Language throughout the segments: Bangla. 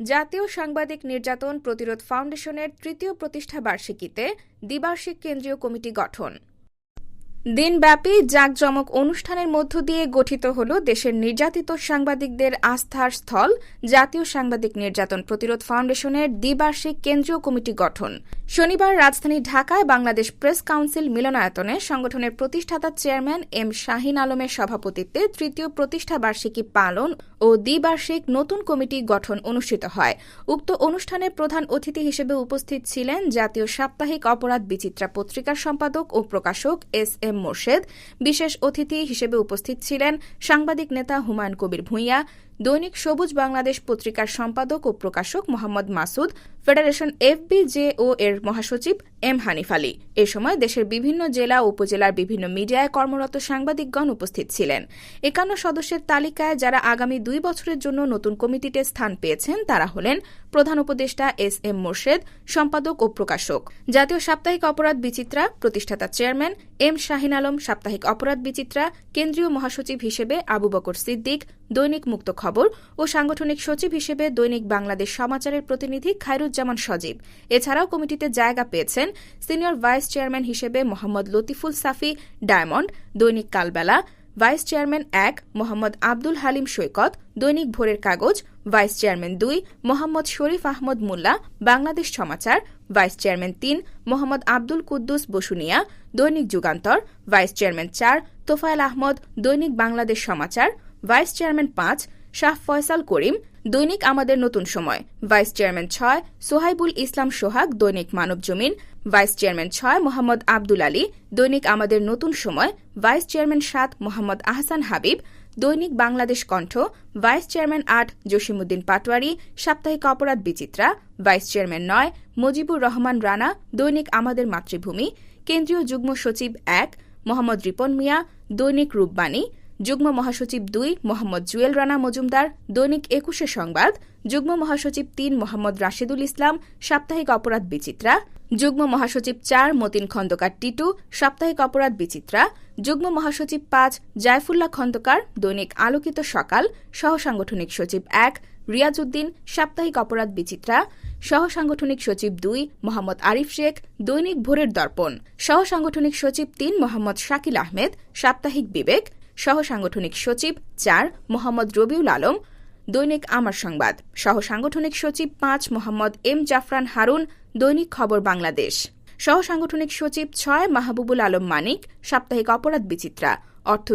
জাতীয় সাংবাদিক নির্যাতন প্রতিরোধ ফাউন্ডেশনের তৃতীয় প্রতিষ্ঠা বার্ষিকীতে দ্বিবার্ষিক কেন্দ্রীয় কমিটি গঠন। দিনব্যাপী জাঁকজমক অনুষ্ঠানের মধ্য দিয়ে গঠিত হল দেশের নির্যাতিত সাংবাদিকদের আস্থার স্থল জাতীয় সাংবাদিক নির্যাতন প্রতিরোধ ফাউন্ডেশনের দ্বিবার্ষিক কেন্দ্রীয় কমিটি গঠন। শনিবার রাজধানী ঢাকায় বাংলাদেশ প্রেস কাউন্সিল মিলনায়তনে সংগঠনের প্রতিষ্ঠাতা চেয়ারম্যান এম শাহিন আলমের সভাপতিত্বে তৃতীয় প্রতিষ্ঠা বার্ষিকী পালন ও দ্বিবার্ষিক নতুন কমিটি গঠন অনুষ্ঠিত হয়। উক্ত অনুষ্ঠানে প্রধান অতিথি হিসেবে উপস্থিত ছিলেন জাতীয় সাপ্তাহিক অপরাধ বিচিত্রা পত্রিকার সম্পাদক ও প্রকাশক এস এম মোর্শেদ। বিশেষ অতিথি হিসেবে উপস্থিত ছিলেন সাংবাদিক নেতা হুমায়ুন কবির ভূঁইয়া দৈনিক সবুজ বাংলাদেশ পত্রিকার সম্পাদক ও প্রকাশক মোহাম্মদ মাসুদ, ফেডারেশন এফবিজেও এর মহাসচিব এম হানিফ আলী। এ সময় দেশের বিভিন্ন জেলা উপজেলার বিভিন্ন মিডিয়ায় কর্মরত সাংবাদিকগণ উপস্থিত ছিলেন। একান্ন সদস্যের তালিকায় যারা আগামী দুই বছরের জন্য নতুন কমিটিতে স্থান পেয়েছেন, তারা হলেন প্রধান উপদেষ্টা এস এম মোর্শেদ, সম্পাদক ও প্রকাশক। জাতীয় সাপ্তাহিক অপরাধ বিচিত্রা, প্রতিষ্ঠাতা চেয়ারম্যান এম শাহিন আলম, সাপ্তাহিক অপরাধ বিচিত্রা, কেন্দ্রীয় মহাসচিব হিসেবে আবু বকর সিদ্দিক দৈনিক মুক্ত খবর ও সাংগঠনিক সচিব হিসেবে দৈনিক বাংলাদেশ সমাচারের প্রতিনিধি খায়রুজ্জামান সজীব। এছাড়াও কমিটিতে জায়গা পেয়েছেন সিনিয়র ভাইস চেয়ারম্যান হিসেবে মোহাম্মদ লতিফুল সাফি, ডায়মন্ড, দৈনিক কালবেলা, ভাইস চেয়ারম্যান এক, মোহাম্মদ আব্দুল হালিম সৈকত, দৈনিক ভোরের কাগজ, ভাইস চেয়ারম্যান দুই, মোহাম্মদ শরীফ আহমদ মোল্লা, বাংলাদেশ সমাচার, ভাইস চেয়ারম্যান তিন, মোহাম্মদ আব্দুল কুদ্দুস বসুনিয়া, দৈনিক যুগান্তর, ভাইস চেয়ারম্যান চার, তোফায়েল আহমদ, দৈনিক বাংলাদেশ সমাচার ভাইস চেয়ারম্যান পাঁচ, শাহ ফয়সাল করিম, দৈনিক আমাদের নতুন সময়। ভাইস চেয়ারম্যান ছয়, সোহাইবুল ইসলাম সোহাগ, দৈনিক মানব জমিন। ভাইস চেয়ারম্যান ছয়, মোহাম্মদ আব্দুল আলী, দৈনিক আমাদের নতুন সময়। ভাইস চেয়ারম্যান সাত, মোহাম্মদ আহসান হাবিব। দৈনিক বাংলাদেশ কণ্ঠ। ভাইস চেয়ারম্যান আট জসিমুদ্দিন পাটোয়ারি। সাপ্তাহিক অপরাধ বিচিত্রা। ভাইস চেয়ারম্যান নয়, মুজিবুর রহমান রানা, দৈনিক আমাদের মাতৃভূমি। কেন্দ্রীয় যুগ্ম সচিব এক, মোহাম্মদ রিপন মিয়া। দৈনিক রূপবাণী। যুগ্ম মহাসচিব দুই মোহাম্মদ জুয়েল রানা মজুমদার, দৈনিক একুশে সংবাদ, যুগ্ম মহাসচিব তিন মোহাম্মদ রাশেদুল ইসলাম, সাপ্তাহিক অপরাধ বিচিত্রা, যুগ্ম মহাসচিব চার মতিন খন্দকার টিটু, সাপ্তাহিক অপরাধ বিচিত্রা, যুগ্ম মহাসচিব পাঁচ জায়ফুল্লাহ খন্দকার, দৈনিক আলোকিত সকাল সহ সাংগঠনিক সচিব এক রিয়াজউদ্দিন, সাপ্তাহিক অপরাধ বিচিত্রা সহ সাংগঠনিক সচিব দুই মোহাম্মদ আরিফ শেখ, দৈনিক ভোরের দর্পণ সহ সাংগঠনিক সচিব তিন মোহাম্মদ শাকিল আহমেদ, সাপ্তাহিক বিবেক সহ সাংগঠনিক সচিব চার, মোহাম্মদ রবিউল আলম। দৈনিক আমার সংবাদ, সহসাংগঠনিক সচিব পাঁচ, মোহাম্মদ এম জাফরান হারুন। দৈনিক খবর বাংলাদেশ। সহসাংগঠনিক সচিব ছয়, মাহবুবুল আলম মানিক। সাপ্তাহিক অপরাধ বিচিত্রা। অর্থ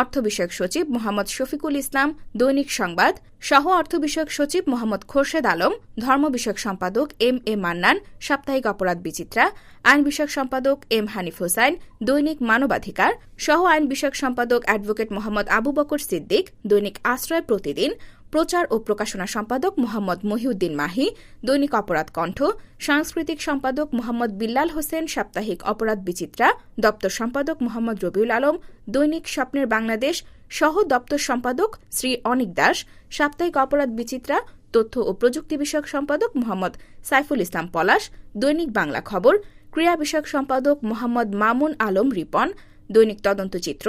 অর্থ বিষয়ক সচিব মোহাম্মদ শফিকুল ইসলাম, দৈনিক সংবাদ, সহ অর্থ বিষয়ক সচিব মোহাম্মদ খোরশেদ আলম ধর্ম বিষয়ক সম্পাদক এম এ মান্নান, সাপ্তাহিক অপরাধ বিচিত্রা আইন বিষয়ক সম্পাদক এম হানিফ হোসাইন, দৈনিক মানবাধিকার, সহ আইন বিষয়ক সম্পাদক অ্যাডভোকেট মোহাম্মদ আবু বকর সিদ্দিক, দৈনিক আশ্রয় প্রতিদিন প্রচার ও প্রকাশনা সম্পাদক মোহাম্মদ মহিউদ্দিন মাহি, দৈনিক অপরাধ কণ্ঠ, সাংস্কৃতিক সম্পাদক মোহাম্মদ বিল্লাল হোসেন, সাপ্তাহিক অপরাধ বিচিত্রা, দপ্তর সম্পাদক মোহাম্মদ রবিউল আলম, দৈনিক স্বপ্নের বাংলাদেশ, সহ দপ্তর সম্পাদক শ্রী অনিক দাস, সাপ্তাহিক অপরাধ বিচিত্রা, তথ্য ও প্রযুক্তি বিষয়ক সম্পাদক মোহাম্মদ সাইফুল ইসলাম পলাশ, দৈনিক বাংলা খবর, ক্রীড়া বিষয়ক সম্পাদক মোহাম্মদ মামুন আলম রিপন, দৈনিক তদন্তচিত্র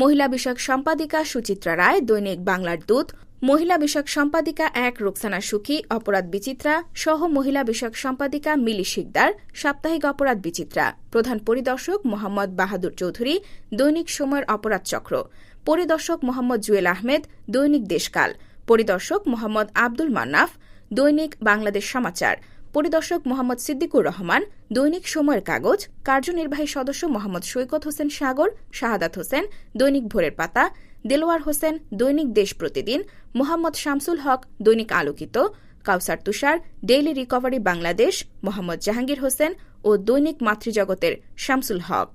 মহিলা বিষয়ক সম্পাদিকা সুচিত্রা রায়, দৈনিক বাংলার দূত মহিলা বিষয়ক সম্পাদিকা এক রোকসানা সুখী, অপরাধ বিচিত্রা সহ মহিলা বিষয়ক সম্পাদিকা মিলি শিকদার, সাপ্তাহিক অপরাধ বিচিত্রা। প্রধান পরিদর্শক মোহাম্মদ বাহাদুর চৌধুরী, দৈনিক সময়ের অপরাধ চক্র। পরিদর্শক মোহাম্মদ জুয়েল আহমেদ, দৈনিক দেশকাল। পরিদর্শক মোহাম্মদ আব্দুল মান্নাফ, দৈনিক বাংলাদেশ সমাচার। পরিদর্শক মোহাম্মদ সিদ্দিকুর রহমান, দৈনিক সময়ের কাগজ। কার্যনির্বাহী সদস্য মোহাম্মদ সৈকত হোসেন সাগর, শাহাদাত হোসেন, দৈনিক ভোরের পাতা। দেলোয়ার হোসেন দৈনিক দেশ প্রতিদিন, মোহাম্মদ শামসুল হক দৈনিক আলোকিত, কাউসার তুষার ডেইলি রিকভারি বাংলাদেশ, মোহাম্মদ জাহাঙ্গীর হোসেন ও দৈনিক মাতৃজগতের শামসুল হক।